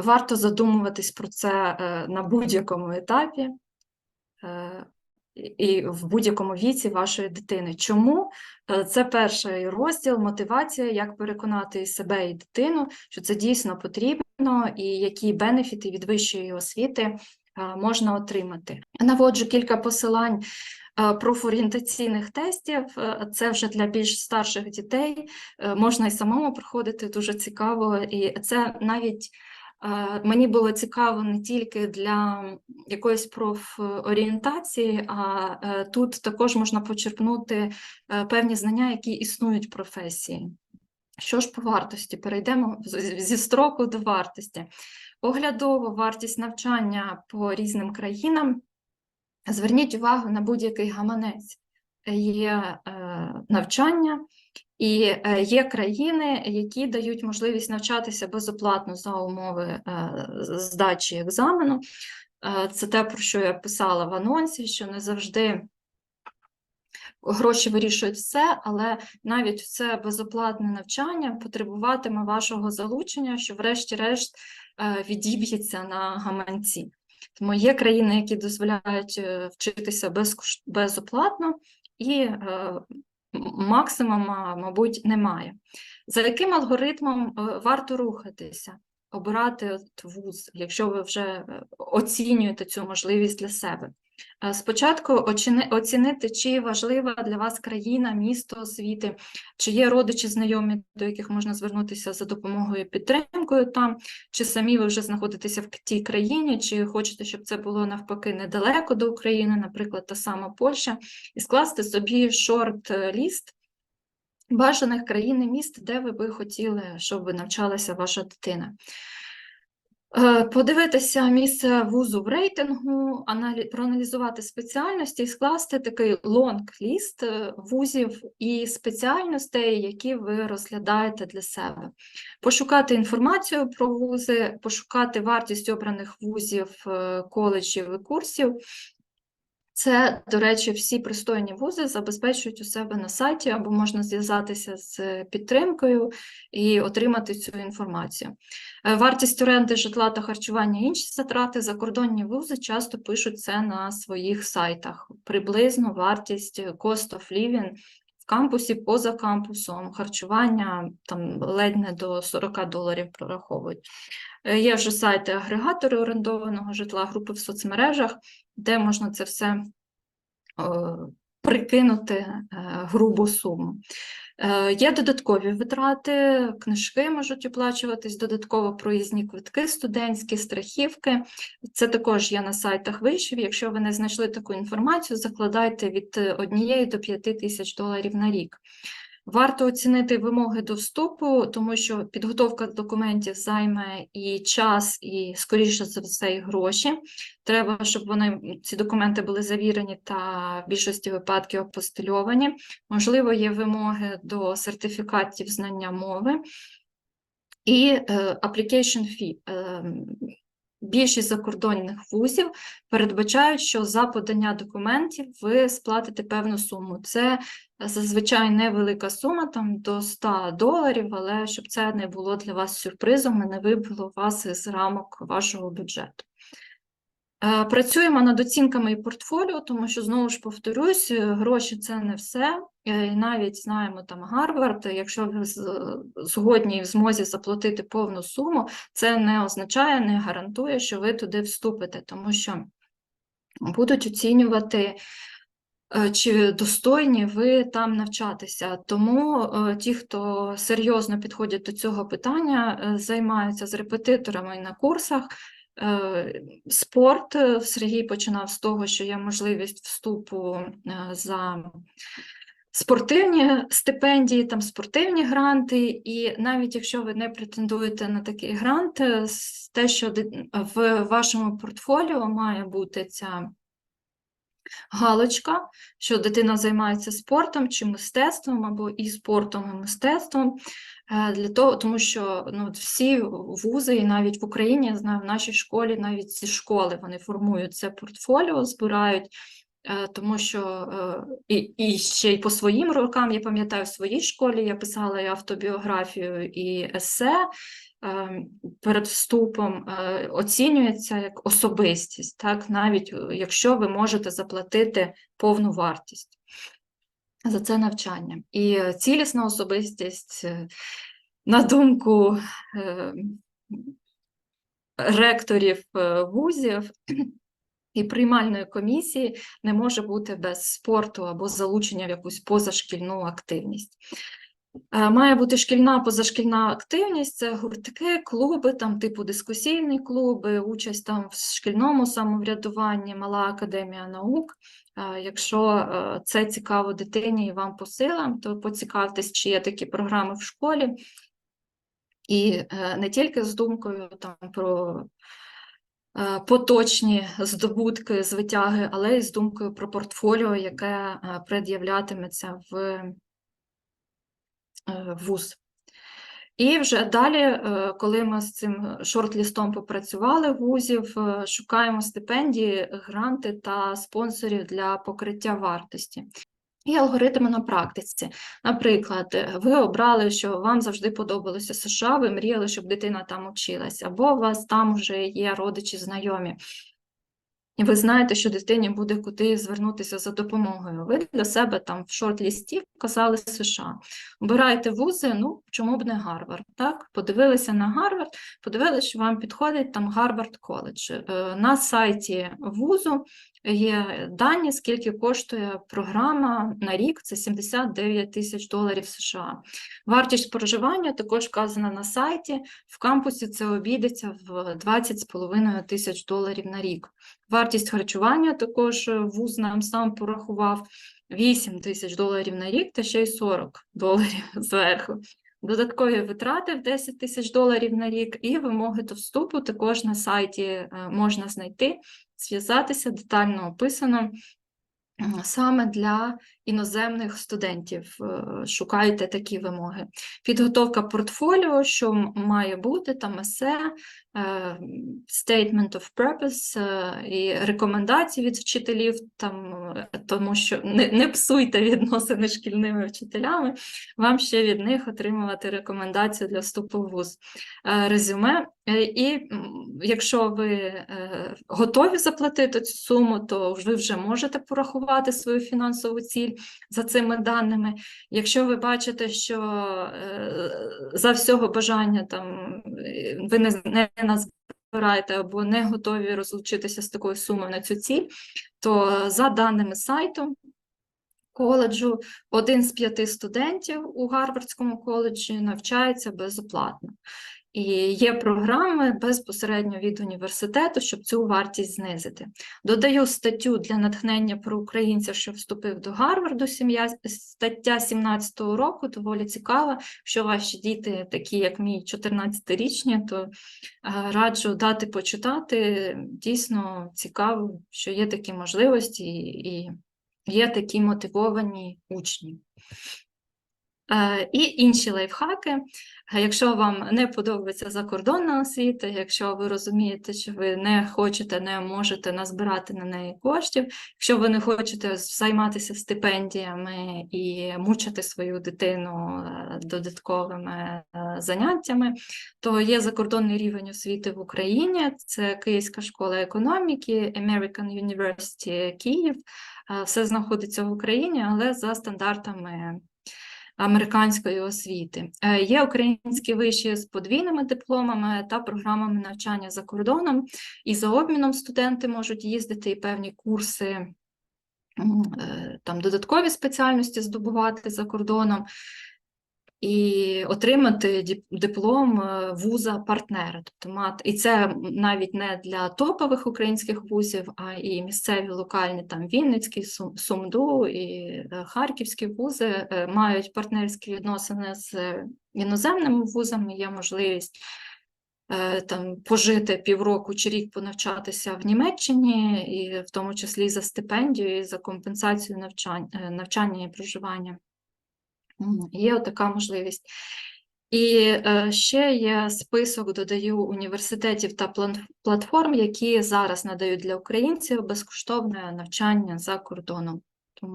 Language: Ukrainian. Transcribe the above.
варто задумуватись про це е, на будь-якому етапі е, і в будь-якому віці вашої дитини. Чому? Е, Це перший розділ мотивація, як переконати і себе і дитину, що це дійсно потрібно, і які бенефіти від вищої освіти можна отримати. Наводжу кілька посилань профорієнтаційних тестів. Це вже для більш старших дітей. Можна і самому проходити дуже цікаво, і це навіть. Мені було цікаво не тільки для якоїсь профорієнтації, а е, тут також можна почерпнути е, певні знання, які існують в професії. Що ж по вартості? Перейдемо зі строку до вартості. Оглядово вартість навчання по різним країнам. Зверніть увагу на будь-який гаманець. Є е, навчання, і е, є країни, які дають можливість навчатися безоплатно за умови е, здачі екзамену. Е, Це те, про що я писала в анонсі, що не завжди гроші вирішують все, але навіть це безоплатне навчання потребуватиме вашого залучення, що врешті-решт відіб'ється на гаманці. Тому є країни, які дозволяють вчитися безкош- безоплатно, і максимума, мабуть, немає. За яким алгоритмом е, варто рухатися? Обирати вуз, якщо ви вже е, оцінюєте цю можливість для себе. Е, Спочатку оцінити, чи важлива для вас країна, місто освіти, чи є родичі, знайомі, до яких можна звернутися за допомогою і підтримкою там, чи самі ви вже знаходитеся в тій країні, чи хочете, щоб це було навпаки недалеко до України, наприклад, та сама Польща, і скласти собі шорт-ліст бажаних країн і міст, де ви би хотіли, щоб навчалася ваша дитина. Е, Подивитися місце вузу в рейтингу, аналі- проаналізувати спеціальності і скласти такий лонг-ліст е, вузів і спеціальностей, які ви розглядаєте для себе. Пошукати інформацію про вузи, пошукати вартість обраних вузів, е, коледжів і курсів. Це, до речі, всі пристойні вузи забезпечують у себе на сайті, або можна зв'язатися з підтримкою і отримати цю інформацію. Е, Вартість оренди житла та харчування, інші затрати, закордонні вузи часто пишуть це на своїх сайтах. Приблизно вартість е, cost of living кампусі, поза кампусом, харчування там ледь не до 40 доларів прораховують. Е, Є вже сайти-агрегатори орендованого житла, групи в соцмережах, де можна це все е, прикинути е, грубу суму. Е, Є додаткові витрати, книжки можуть оплачуватись, додатково проїзні квитки, студентські страхівки. Це також є на сайтах вишів. Якщо ви не знайшли таку інформацію, закладайте від 1 до 5 тисяч доларів на рік. Варто оцінити вимоги до вступу, тому що підготовка документів займе і час, і, скоріше за все, і гроші. Треба, щоб вони, ці документи були завірені та в більшості випадків апостильовані. Можливо, є вимоги до сертифікатів знання мови і е, application fee. Більшість закордонних вузів передбачають, що за подання документів ви сплатите певну суму. Це зазвичай невелика сума, там до 100 доларів, але щоб це не було для вас сюрпризом і не вибило вас із рамок вашого бюджету. Е, Працюємо над оцінками і портфоліо, тому що, знову ж повторюсь, е, гроші це не все. Е, І навіть знаємо там Гарвард, якщо ви згодні в змозі заплатити повну суму, це не означає, не гарантує, що ви туди вступите, тому що будуть оцінювати, чи достойні ви там навчатися. Тому ті, хто серйозно підходять до цього питання, займаються з репетиторами на курсах. Е, Спорт е, Сергій починав з того, що є можливість вступу е, за спортивні стипендії, там спортивні гранти, і навіть якщо ви не претендуєте на такий грант, те, що в вашому портфоліо має бути ця галочка, що дитина займається спортом чи мистецтвом, або і спортом, і мистецтвом, е, для того, тому що ну, всі вузи, і навіть в Україні, я знаю, в нашій школі, навіть ці школи вони формують це портфоліо, збирають. е, Тому що е, і, і ще й по своїм рокам, я пам'ятаю, в своїй школі я писала і автобіографію, і есе. Е, перед вступом е, оцінюється як особистість, так, навіть е, якщо ви можете заплатити повну вартість за це навчання. І цілісна особистість, на думку ректорів вузів і приймальної комісії, не може бути без спорту або залучення в якусь позашкільну активність. Е, Має бути шкільна позашкільна активність, це гуртки, клуби, там типу дискусійні клуби, участь там в шкільному самоврядуванні, мала академія наук. Е, Якщо е, це цікаво дитині і вам по силам, то поцікавтесь, чи є такі програми в школі. І не тільки з думкою там про поточні здобутки з витяги, але й з думкою про портфоліо, яке пред'являтиметься в вуз. І вже далі, е, коли ми з цим шорт-лістом попрацювали вузів, е, шукаємо стипендії, гранти та спонсорів для покриття вартості. І алгоритми на практиці. Наприклад, е, ви обрали, що вам завжди подобалося США, ви мріяли, щоб дитина там вчилась, або у вас там вже є родичі, знайомі. І ви знаєте, що дитині буде куди звернутися за допомогою. Ви для себе там в шорт-лісті вказали США. Обирайте вузи, ну чому б не Гарвард? Так, подивилися на Гарвард, подивилися, що вам підходить там Гарвард коледж. Е, На сайті вузу є дані, скільки коштує програма на рік, це 79 тисяч доларів США. Вартість проживання також вказана на сайті. В кампусі це обійдеться в 20,5 тисяч доларів на рік. Вартість харчування також вуз нам сам порахував 8 тисяч доларів на рік та ще й 40 доларів зверху. Додаткові витрати в 10 тисяч доларів на рік і вимоги до вступу також на сайті е, можна знайти, зв'язатися, детально описано. Саме для іноземних студентів. е, Шукайте такі вимоги. Підготовка портфоліо, що має бути, там есе, е, statement of purpose е, і рекомендації від вчителів, там, тому що не, не псуйте відносини шкільними вчителями, вам ще від них отримувати рекомендацію для вступу в ВУЗ. Резюме. І якщо ви готові заплатити цю суму, то ви вже можете порахувати свою фінансову ціль за цими даними. Якщо ви бачите, що е, за всього бажання там е, ви не, не назбираєте або не готові розлучитися з такою сумою на цю ціль, то за даними сайту коледжу, один з п'яти студентів у Гарвардському коледжі навчається безоплатно. І є програми безпосередньо від університету, щоб цю вартість знизити. Додаю статтю для натхнення про українця, що вступив до Гарварду, сім'я, стаття 17-го року, доволі цікава. Якщо ваші діти такі, як мій, 14-річні, то е, раджу дати почитати. Дійсно цікаво, що є такі можливості і є такі мотивовані учні. Е, І інші лайфхаки. Е, Якщо вам не подобається закордонна освіта, якщо ви розумієте, що ви не хочете, не можете назбирати на неї коштів, якщо ви не хочете займатися стипендіями і мучити свою дитину е, додатковими заняттями, то є закордонний рівень освіти в Україні. Це Київська школа економіки, American University Київ. Все знаходиться в Україні, але за стандартами американської освіти. Е, Є українські виші з подвійними дипломами та програмами навчання за кордоном, і за обміном студенти можуть їздити і певні курси, е, там додаткові спеціальності здобувати за кордоном. І отримати диплом е, вуза партнера, тобто мати, і це навіть не для топових українських вузів, а і місцеві локальні там Вінницький, Сумду і е, Харківські вузи е, мають партнерські відносини з іноземними вузами. Є можливість там пожити півроку чи рік понавчатися в Німеччині, і в тому числі за стипендію, і за компенсацію навчання, навчання і проживання. Є така можливість. І е, ще є список, додаю університетів та платформ, які зараз надають для українців безкоштовне навчання за кордоном.